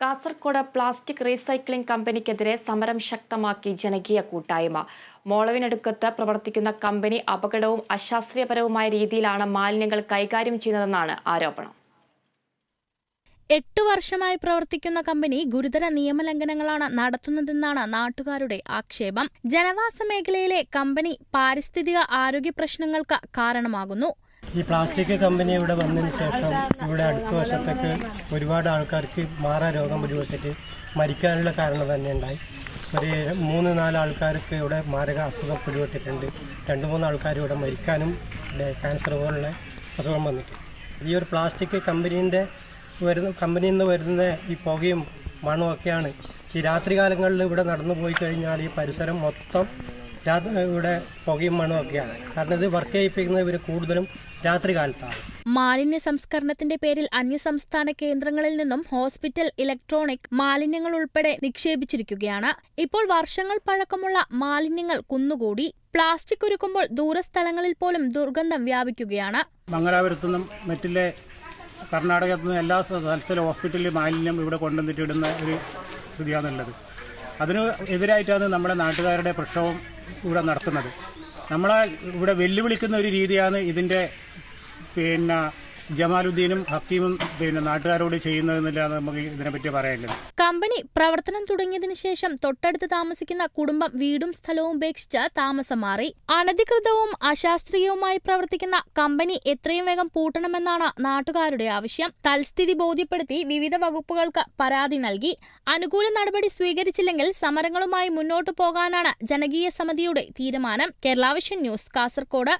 Kasaragod plastic recycling കമ്പനിക്കെതിരെ സമരം ശക്തമാക്കി ജനകീയ കൂട്ടായ്മ. മോളവിനടുക്കത്ത് പ്രവർത്തിക്കുന്ന കമ്പനി അപകടവും അശാസ്ത്രീയപരവുമായ രീതിയിലാണ് മാലിന്യങ്ങൾ കൈകാര്യം ചെയ്യുന്നതെന്നാണ് ആരോപണം. എട്ടു വർഷമായി പ്രവർത്തിക്കുന്ന കമ്പനി ഗുരുതര നിയമലംഘനങ്ങളാണ് നടത്തുന്നതെന്നാണ് നാട്ടുകാരുടെ ആക്ഷേപം. ജനവാസ മേഖലയിലെ കമ്പനി പാരിസ്ഥിതിക ആരോഗ്യ പ്രശ്നങ്ങൾക്ക് കാരണമാകുന്നു. ഈ പ്ലാസ്റ്റിക് കമ്പനി ഇവിടെ വന്നതിന് ശേഷം ഇവിടെ അടുത്ത വശത്തൊക്കെ ഒരുപാട് ആൾക്കാർക്ക് മാറാ രോഗം പിടിപെട്ടിട്ട് മരിക്കാനുള്ള കാരണം തന്നെ ഉണ്ടായി. ഒരു മൂന്ന് നാല് ആൾക്കാർക്ക് ഇവിടെ മാരക അസുഖം പിടിപെട്ടിട്ടുണ്ട് രണ്ട് മൂന്ന് ആൾക്കാർ ഇവിടെ മരിക്കാനും ക്യാൻസർ പോലുള്ള അസുഖം വന്നിട്ടുണ്ട്. ഈ ഒരു പ്ലാസ്റ്റിക് കമ്പനീന്റെ വരുന്ന കമ്പനിയിൽ നിന്ന് വരുന്ന ഈ പുകയും മണമൊക്കെയാണ് ഈ രാത്രി കാലങ്ങളിൽ ഇവിടെ നടന്നു പോയി കഴിഞ്ഞാൽ ഈ പരിസരം മൊത്തം രാത്രി ഇവിടെ പുകയും മണമൊക്കെയാണ് കാരണം ഇത് വർക്ക് ചെയ്യിപ്പിക്കുന്നത് ഇവർ കൂടുതലും രാത്രി കാലത്താണ്. മാലിന്യ സംസ്കരണത്തിന്റെ പേരിൽ അന്യസംസ്ഥാന കേന്ദ്രങ്ങളിൽ നിന്നും ഹോസ്പിറ്റൽ ഇലക്ട്രോണിക് മാലിന്യങ്ങൾ ഉൾപ്പെടെ നിക്ഷേപിച്ചിരിക്കുകയാണ്. ഇപ്പോൾ വർഷങ്ങൾ പഴക്കമുള്ള മാലിന്യങ്ങൾ കുന്നുകൂടി പ്ലാസ്റ്റിക് ഒരുക്കുമ്പോൾ ദൂരസ്ഥലങ്ങളിൽ പോലും ദുർഗന്ധം വ്യാപിക്കുകയാണ്. മംഗലാപുരത്തു നിന്നും മറ്റിലെ കർണാടകത്തു നിന്നും എല്ലാ സ്ഥലത്തിലും ഹോസ്പിറ്റലിൽ മാലിന്യം ഇവിടെ കൊണ്ടുവന്നിട്ട് ഇടുന്ന ഒരു സ്ഥിതിയാണുള്ളത് അതിന് എതിരായിട്ടാണ് നമ്മുടെ നാട്ടുകാരുടെ പ്രക്ഷോഭം ഇവിടെ നടത്തുന്നത് നമ്മളെ ഇവിടെ വെല്ലുവിളിക്കുന്ന ഒരു രീതിയാണ് ഇതിന്റെ പിന്നെ ജമാലുദ്ദീനും ഹക്കീമും പിന്നെ നാട്ടുകാരോട് ചെയ്യുന്നതെന്നില്ലാന്ന് നമുക്ക് ഇതിനെപ്പറ്റി പറയാനുള്ളത് കമ്പനി പ്രവർത്തനം തുടങ്ങിയതിനു ശേഷം തൊട്ടടുത്ത് താമസിക്കുന്ന കുടുംബം വീടും സ്ഥലവും ഉപേക്ഷിച്ച് താമസം മാറി. അനധികൃതവും അശാസ്ത്രീയവുമായി പ്രവർത്തിക്കുന്ന കമ്പനി എത്രയും വേഗം പൂട്ടണമെന്നാണ് നാട്ടുകാരുടെ ആവശ്യം. തൽസ്ഥിതി ബോധ്യപ്പെടുത്തി വിവിധ വകുപ്പുകൾക്ക് പരാതി നൽകി. അനുകൂല നടപടി സ്വീകരിച്ചില്ലെങ്കിൽ സമരങ്ങളുമായി മുന്നോട്ടു പോകാനാണ് ജനകീയ സമിതിയുടെ തീരുമാനം. കേരളാവിഷൻ ന്യൂസ് കാസർകോട്.